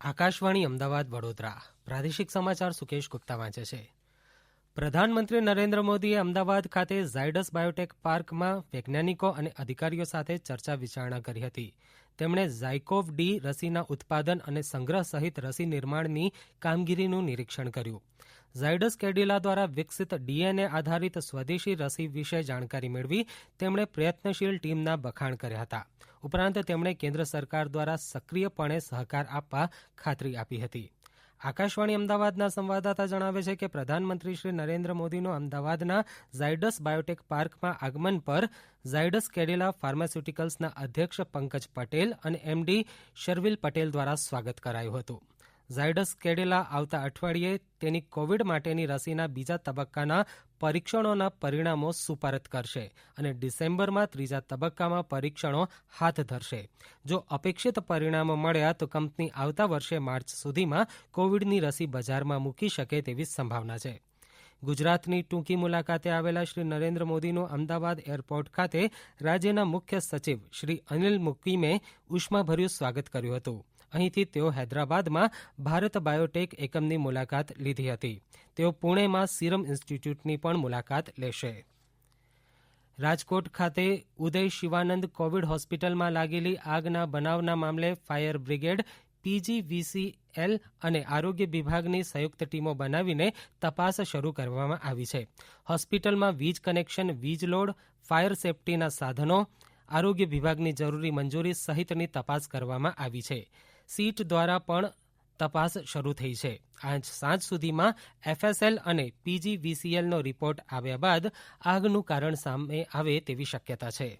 આકાશવાણી અમદાવાદ વડોદરા. પ્રાદેશિક સમાચાર સુકેશ ગુપ્તા વાંચે છે. પ્રધાનમંત્રી નરેન્દ્ર મોદીએ અમદાવાદ ખાતે ઝાયડસ બાયોટેક પાર્કમાં વૈજ્ઞાનિકો અને અધિકારીઓ સાથે ચર્ચા વિચારણા કરી હતી. તેમણે ઝાયકોવ ડી રસીના ઉત્પાદન અને સંગ્રહ સહિત રસી નિર્માણની કામગીરીનું નિરીક્ષણ કર્યું. ઝાયડસ કેડિલા દ્વારા વિકસિત ડીએનએ આધારિત સ્વદેશી રસી વિશે જાણકારી મેળવી તેમણે પ્રયત્નશીલ ટીમના બખાણ કર્યા હતા. ઉપરાંત તેમણે કેન્દ્ર સરકાર દ્વારા સક્રિયપણે સહકાર આપવા ખાતરી આપી હતી. આકાશવાણી અમદાવાદના સંવાદદાતા જણાવે છે કે પ્રધાનમંત્રી શ્રી નરેન્દ્ર મોદીનું અમદાવાદના ઝાયડસ બાયોટેક પાર્કમાં આગમન પર ઝાયડસ કેડિલા ફાર્માસ્યુટિકલ્સના અધ્યક્ષ પંકજ પટેલ અને એમડી શર્વિલ પટેલ દ્વારા સ્વાગત કરાયું હતું. ઝાયડસ કેડિલા આવતા અઠવાડિયે તેની કોવિડ માટેની રસીના બીજા તબક્કાના પરીક્ષણોના પરિણામો સુપરત કરશે અને ડિસેમ્બરમાં ત્રીજા તબક્કામાં પરીક્ષણો હાથ ધરશે. જો અપેક્ષિત પરિણામો મળ્યા તો કંપની આવતા વર્ષે માર્ચ સુધીમાં કોવિડની રસી બજારમાં મૂકી શકે તેવી સંભાવના છે. ગુજરાતની ટૂંકી મુલાકાતે આવેલા શ્રી નરેન્દ્ર મોદીનું અમદાવાદ એરપોર્ટ ખાતે રાજ્યના મુખ્ય સચિવ શ્રી અનિલ મુકીમે ઉષ્માભર્યું સ્વાગત કર્યું હતું. અહીંથી તેઓ હૈદરાબાદમાં ભારત બાયોટેક એકમની મુલાકાત લીધી હતી. તેઓ પુણેમાં સીરમ ઇન્સ્ટિટ્યૂટની પણ મુલાકાત લેશે. રાજકોટ ખાતે ઉદય શિવાનંદ કોવિડ હોસ્પિટલમાં લાગેલી આગના બનાવના મામલે ફાયર બ્રિગેડ પીજીવીસીએલ અને આરોગ્ય વિભાગની સંયુક્ત ટીમો બનાવીને તપાસ શરૂ કરવામાં આવી છે. હોસ્પિટલમાં વીજ કનેક્શન, વીજ લોડ, ફાયર સેફટીના સાધનો, આરોગ્ય વિભાગની જરૂરી મંજૂરી સહિતની તપાસ કરવામાં આવી છે. સીટ દ્વારા પણ તપાસ શરૂ થઈ છે. આજ સાંજ સુધીમાં એફએસએલ અને પીજીવીસીએલનો રિપોર્ટ આવ્યા બાદ આગનું કારણ સામે આવે તેવી શક્યતા છે.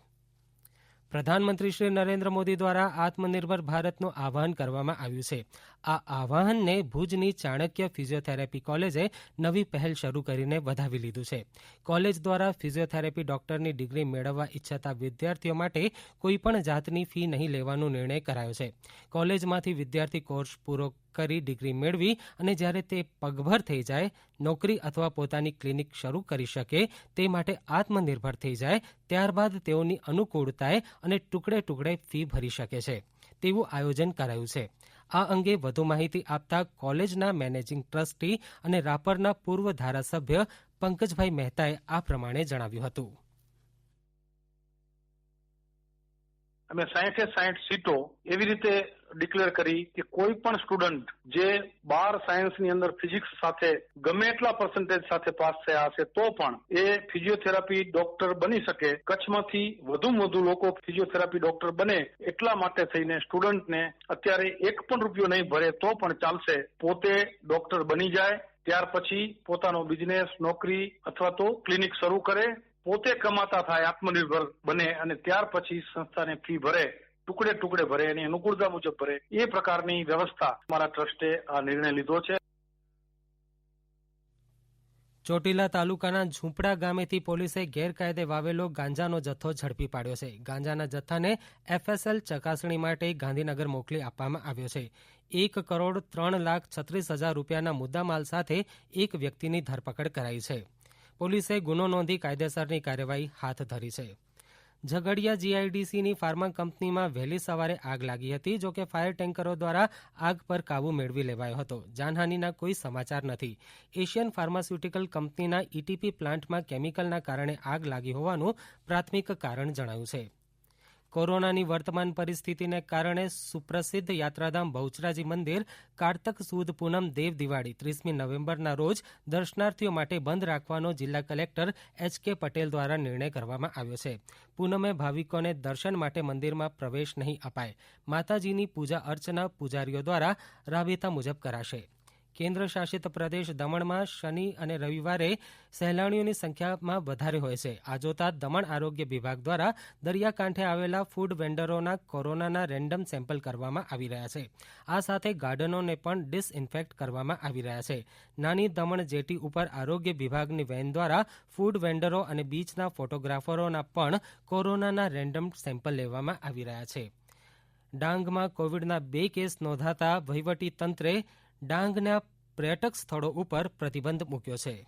પ્રધાનમંત્રી શ્રી નરેન્દ્ર મોદી દ્વારા આત્મનિર્ભર ભારતનું આહ્વાન કરવામાં આવ્યું છે. આ આહ્વાનને ભુજની ચાણક્ય ફિઝિયોથેરાપી કોલેજે નવી પહેલ શરૂ કરીને વધાવી લીધું છે. કોલેજ દ્વારા ફિઝિયોથેરાપી ડોક્ટરની ડિગ્રી મેળવવા ઈચ્છતા વિદ્યાર્થીઓ માટે કોઈપણ જાતની ફી નહીં લેવાનો નિર્ણય કરાયો છે. કોલેજમાંથી વિદ્યાર્થી કોર્સ પૂરો ડિગ્રી મેળવી અને જ્યારે તે પગભર થઈ જાય, નોકરી અથવા પોતાની ક્લિનિક શરૂ કરી શકે તે માટે આત્મનિર્ભર થઈ જાય, ત્યારબાદ તેઓની અનુકૂળતાએ અને ટુકડે ટુકડે ફી ભરી શકે છે. તેવું આયોજન કરાયું છે. આ અંગે વધુ માહિતી આપતા કોલેજના મેનેજિંગ ટ્રસ્ટી અને રાપરના પૂર્વ ધારાસભ્ય પંકજભાઈ મહેતાએ આ પ્રમાણે જણાવ્યું હતું. અમે સાહીઠે સાહીઠ સીટો એવી રીતે ડિક્લેર કરી કે કોઈ પણ સ્ટુડન્ટ જે બાર સાયન્સની અંદર ફિઝિક્સ સાથે ગમે એટલા પર્સન્ટેજ સાથે પાસ થયા હશે, તો પણ એ ફિઝિયોથેરાપી ડોક્ટર બની શકે. કચ્છમાંથી વધુમાં વધુ લોકો ફિઝિયોથેરાપી ડોક્ટર બને એટલા માટે થઈને સ્ટુડન્ટને અત્યારે એક પણ રૂપિયો નહીં ભરે તો પણ ચાલશે. પોતે ડોક્ટર બની જાય, ત્યાર પછી પોતાનો બિઝનેસ નોકરી અથવા તો ક્લિનિક શરૂ કરે પોતે કમાતા થાય, આત્મનિર્ભર બને અને ત્યાર પછી સંસ્થાને ફી ભરે, ટુકડે ટુકડે ભરે એની અનુકૂળતા મુજબ ભરે. એ પ્રકારની વ્યવસ્થા મારા ટ્રસ્ટે આ નિર્ણય લીધો છે. ચોટીલા તાલુકાના ઝૂંપડા ગામેથી પોલીસે ગેરકાયદે વાવેલો ગાંજાનો જથ્થો ઝડપી પાડ્યો છે. ગાંજાના જથ્થાને એફએસએલ ચકાસણી માટે ગાંધીનગર મોકલી આપવામાં આવ્યો છે. એક કરોડ ત્રણ લાખ છત્રીસ હજાર રૂપિયાના મુદ્દામાલ સાથે એક વ્યક્તિની ધરપકડ કરાઈ છે. પોલીસે ગુનો નોંધી કાયદેસરની કાર્યવાહી હાથ ધરી છે. ઝઘડિયા જીઆઈડીસીની ફાર્મા કંપનીમાં વહેલી સવારે આગ લાગી હતી જોકે ફાયર ટેન્કરો દ્વારા આગ પર કાબુ મેળવી લેવાયો હતો. જાનહાનિના કોઈ સમાચાર નથી. એશિયન ફાર્માસ્યુટિકલ કંપનીના ઇટીપી પ્લાન્ટમાં કેમિકલના કારણે આગ લાગી હોવાનું પ્રાથમિક કારણ જણાયું છે. કોરોનાની વર્તમાન પરિસ્થિતિને કારણે સુપ્રસિદ્ધ યાત્રાધામ બહુચરાજી મંદિર, કારતક સુદ પૂનમ દેવ દિવાળી, ત્રીસમી નવેમ્બરના રોજ દર્શનાર્થીઓ માટે બંધ રાખવાનો જિલ્લા કલેક્ટર એચ કે પટેલ દ્વારા નિર્ણય કરવામાં આવ્યો છે. પૂનમે ભાવિકોને દર્શન માટે મંદિરમાં પ્રવેશ નહીં અપાય. માતાજીની પૂજા અર્ચના પૂજારીઓ દ્વારા રાબેતા મુજબ કરાશે. કેન્દ્ર શાસિત પ્રદેશ દમણમાં શનિ અને રવિવારે સહેલાણીઓની સંખ્યામાં વધારે હોય છે. આ જોતા દમણ આરોગ્ય વિભાગ દ્વારા દરિયાકાંઠે આવેલા ફૂડ વેન્ડરોના કોરોનાના રેન્ડમ સેમ્પલ કરવામાં આવી રહ્યા છે. આ સાથે ગાર્ડનોને પણ ડિસઇન્ફેક્ટ કરવામાં આવી રહ્યા છે. નાની દમણ જેટી ઉપર આરોગ્ય વિભાગની વેન દ્વારા ફૂડ વેન્ડરો અને બીચના ફોટોગ્રાફરોના પણ કોરોનાના રેન્ડમ સેમ્પલ લેવામાં આવી રહ્યા છે. ડાંગમાં કોવિડના બે કેસ નોંધાતા વહીવટી તંત્રે ડાંગના પર્યટક સ્થળો ઉપર પ્રતિબંધ મૂક્યો છે.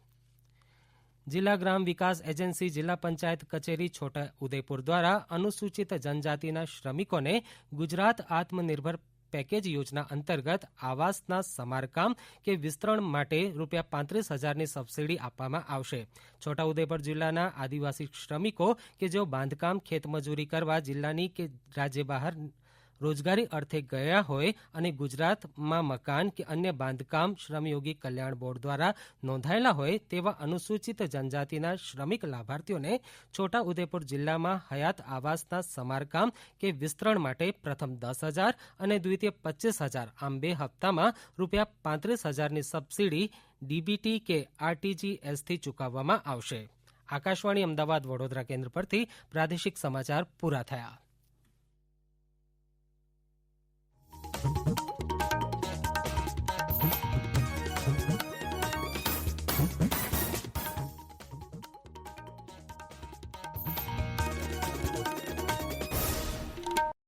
જિલ્લા ગ્રામ વિકાસ એજન્સી જિલ્લા પંચાયત કચેરી છોટા ઉદેપુર દ્વારા અનુસૂચિત જનજાતિના શ્રમિકોને ગુજરાત આત્મનિર્ભર પેકેજ યોજના અંતર્ગત આવાસના સમારકામ કે વિસ્તરણ માટે રૂપિયા પાંત્રીસ હજારની સબસીડી આપવામાં આવશે. છોટાઉદેપુર જિલ્લાના આદિવાસી શ્રમિકો કે જેઓ બાંધકામ, ખેતમજૂરી કરવા જિલ્લાની કે રાજ્ય બહાર રોજગારી અર્થે ગયા હોય અને ગુજરાતમાં મકાન કે અન્ય બાંધકામ શ્રમયોગી કલ્યાણ બોર્ડ દ્વારા નોંધાયેલા હોય તેવા અનુસૂચિત જનજાતિના શ્રમિક લાભાર્થીઓને છોટા ઉદેપુર જિલ્લામાં હયાત આવાસના સમારકામ કે વિસ્તરણ માટે પ્રથમ દસ હજાર અને દ્વિતીય પચીસ હજાર આમ બે હપ્તામાં રૂપિયા પાંત્રીસ હજારની સબસીડી ડીબીટી કે આરટીજીએસથી ચૂકવવામાં આવશે. આકાશવાણી અમદાવાદ વડોદરા કેન્દ્ર પરથી પ્રાદેશિક સમાચાર પૂરા થયા. Thank you.